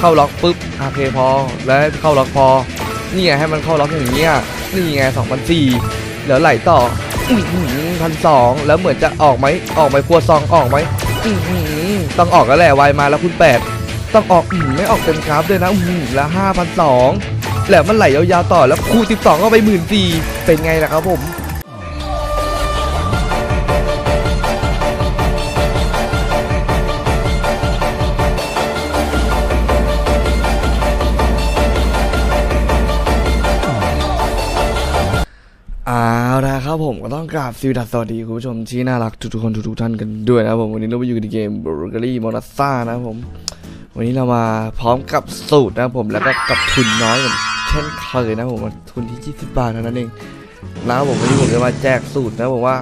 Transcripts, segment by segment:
เข้าล็อกปุ๊บโอเคพอ แล้วเข้าล็อกพอ นี่ไงให้มันเข้าล็อกอย่างเงี้ยนี่ไงสองพันสี่แล้วไหลต่อพันสองแล้วเหมือนจะออกไหมออกไหมครัวซองออกไหมอื้อหือต้องออกแล้วแหละวายมาแล้วคุณแปดต้องออกอืมไม่ออกเต็มกราฟด้วยนะอืมแล้วห้าพันสองแล้วมันไหลยาวๆต่อแล้วคูณสิบสองก็ไปหมื่นสี่เป็นไงล่ะครับผม ครับผมก็ต้องกราบสวัสดีสวัสดีคุณผู้ชมที่น่ารักทุกๆคนทุกๆท่านกันด้วยนะครับผมวันนี้เราไปอยู่ในเกม b u r g e r y m o n a s a นะครับผม วันนี้เรามาพร้อมกับสูตรนะครับผมแล้วก็กับทุนน้อยเหมือนเช่นเคยนะผมทุนที่ 20 บาทเท่านั้นเองนะครับผมวันนี้ผมจะมาแจกสูตรนะผมว่า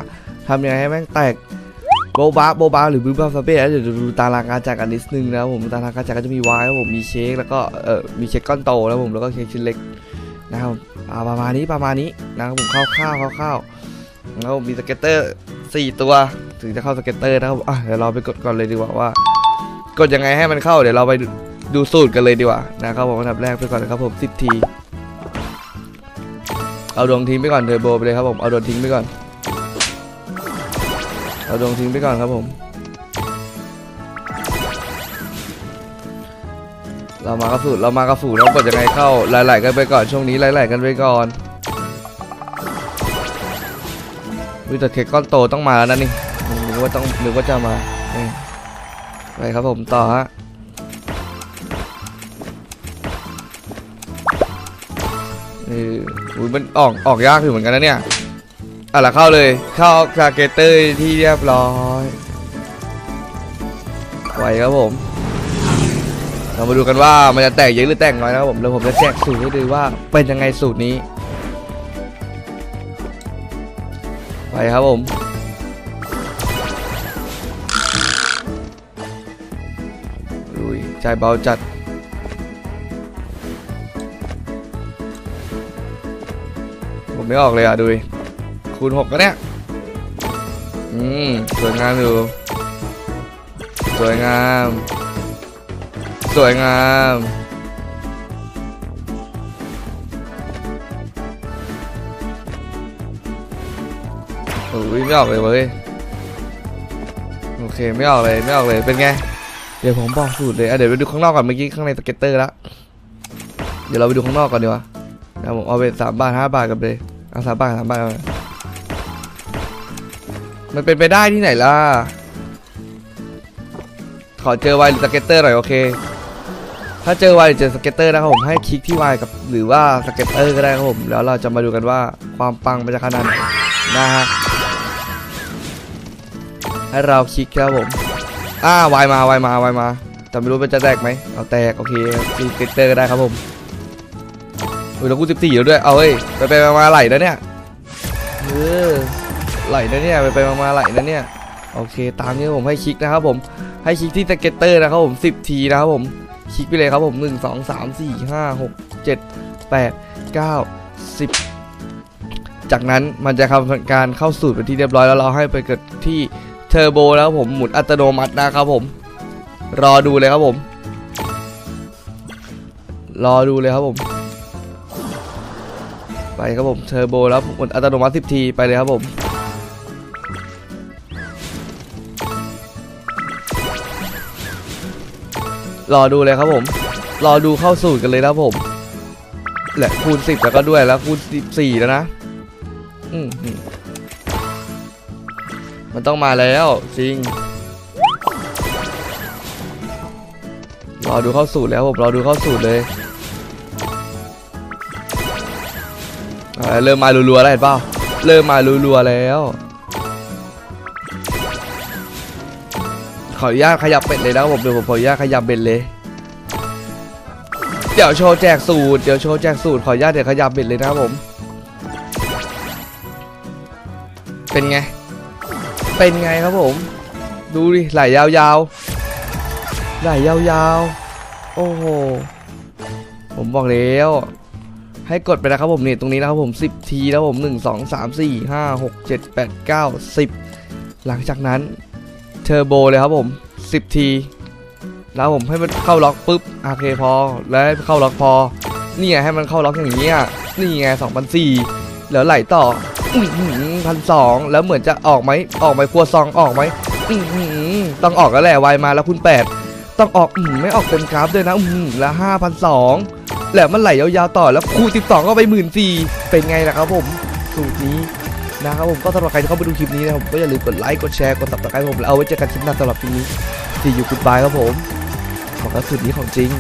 ทำยังไงให้แม่งแตกโบบาโบบาหรือบูบาฟาเป้เดี๋ยวดูตารางการแจกกันนิดนึงนะผมตารางการแจกก็จะมีไวน์ครับผมมีเชคแล้วก็เออมีเชคก้อนโตนะครับผมแล้วก็เค้กชิ้นเล็ก นะครับอ่าประมาณนี้ประมาณนี้นะครับผมคร่าวๆคร่าวๆแล้วมีสเก็ตเตอร์สี่ตัว ถึงจะเข้าสเก็ตเตอร์นะครับอะเดี๋ยวเราไปกดก่อนเลยดีกว่าว่า กดยังไงให้มันเข้าเดี๋ยวเราไปดูดูสูตรกันเลยดีกว่านะครับผมอันดับแรกไปก่อนนะครับผม10ทีเอาดวงทิ้งไปก่อนเทอร์โบไปเลยครับผมเอาดวงทิ้งไปก่อนเอาดวงทิ้งไปก่อนครับผม เรามากระสูตรเรามากระฝูแล้วกดยังไงเข้าหลายๆกันไปก่อนช่วงนี้หลายๆกันไปก่อนวิแต่เค้กก้อนโตต้องมาแล้วนะนี่นึกว่าต้องนึกว่าจะมาไปครับผมต่อฮะนี่อุ้ยมันออกออกยากอยู่เหมือนกันนะเนี่ยอะละเข้าเลยเข้าคาเกเตอร์ที่เรียบร้อยไหวครับผม เรามาดูกันว่ามันจะแตกเยอะหรือแตกน้อยนะครับผมแล้วผมจะแจกสูตรให้ดูว่าเป็นยังไงสูตรนี้ ไปครับผมลุยใจเบาจัดผมไม่ออกเลยอะดูดิคูณหกก็เนี่ยอืมสวยงามอยู่สวยงาม สวยงามโอ้ยไม่ออกเลยเว้ยโอเคไม่ออกเลยไม่ออกเลยเป็นไง เดี๋ยวผมบอกสูตรเลยอะเดี๋ยวไปดูข้างนอกก่อนเมื่อกี้ข้างในสเก็ตเตอร์แล้วเดี๋ยวเราไปดูข้างนอกก่อนดีกว่าเดี๋ยวผมเอาไปสามบาทห้าบาทกันเลยเอาสามบาทสามบาทมันเป็นไปได้ที่ไหนล่ะขอเจอไวหรือสเก็ตเตอร์หน่อยโอเค ถ้าเจอวหรือเจอสเก็ตเตอร์นะครับผมให้คลิกที่ไวกับหรือว่าสเก็ตเตอร์ก็ได้ครับผมแล้วเราจะมาดูกันว่าความปังมันจะขนาดไหนนะฮะให้เราคลิกครับผมอ่าวายมาวายมาวายมาแต่ไม่รู้มันจะแตกไหมเอาแตกโอเคสเก็ตเตอร์ก็ได้ครับผมอุ้ยแล้วกูสิบสี่แล้วด้วยเอาเฮ้ยไปไปมาไหลนะเนี่ยเออไหลนะเนี่ยไปไปมาไหลนะเนี่ยโอเค ตามนี้ผมให้คลิกนะครับผมให้คลิกที่สเก็ตเตอร์นะครับผม10ทีนะครับผม คลิกไปเลยครับผม 1 2 3 4 5 6 7 8 9 10 จากนั้นมันจะทำการเข้าสูตรเป็นที่เรียบร้อยแล้วเราให้ไปเกิดที่เทอร์โบแล้วผมหมุนอัตโนมัตินะครับผม รอดูเลยครับผม รอดูเลยครับผม ไปครับผมเทอร์โบแล้วหมุนอัตโนมัติ10ทีไปเลยครับผม รอดูเลยครับผม รอดูเข้าสูตรกันเลยนะผมแหละคูณสิบแล้วก็ด้วยแล้วคูณสิบสี่แล้วนะอืมมันต้องมาแล้วจริง รอดูเข้าสูตรแล้วผมรอดูเข้าสูตรเลยเริ่มมารัวๆแล้วเห็นเปล่าเริ่มมารัวๆแล้ว ขออนุญาตขยับเป็ดเลยนะผมเดี๋ยวผมขออนุญาตขยับเบ็ดเลย เดี๋ยวโชว์แจกสูตร เดี๋ยวโชว์แจกสูตร ขออนุญาตเดี๋ยวขยับเบ็ดเลยนะผม เป็นไง เป็นไงครับผม ดูดิไหลยาวๆ ไหลยาวๆ โอ้โห ผมบอกแล้ว ให้กดไปนะครับผมนี่ตรงนี้นะครับผม 10 ทีแล้วผม 1 2 3 4 5 6 7 8 9 10 หลังจากนั้น เทอร์โบเลยครับผม 10 ที แล้วผมให้มันเข้าล็อกปุ๊บโอเคพอ แล้วเข้าล็อกพอ นี่ไงให้มันเข้าล็อกอย่างนี้นี่ไงสองพันสี่แล้วไหลต่อพันสองแล้วเหมือนจะออกไหมออกไหมครัวซองออกไหมอื้อหือต้องออกแล้วแหละไวมาแล้วคุณแปดต้องออกอืไม่ออกเต็มกราฟด้วยนะอืแล้วห้าพันสองแล้วมันไหลยาวๆต่อแล้วคูณสิบสองก็ไปหมื่นสี่เป็นไงล่ะครับผมสูตรนี้ นะครับผมก็สำหรับใครที่เข้าไปดูคลิปนี้นะครับก็อย่าลืมกดไลค์กดแชร์กดติดตามผมแล้วเอาไว้เจอกันคลิปหน้าสำหรับคลิปนี้ที่อยู่คุณบายครับผมบอกแล้วสุดนี้ของจริง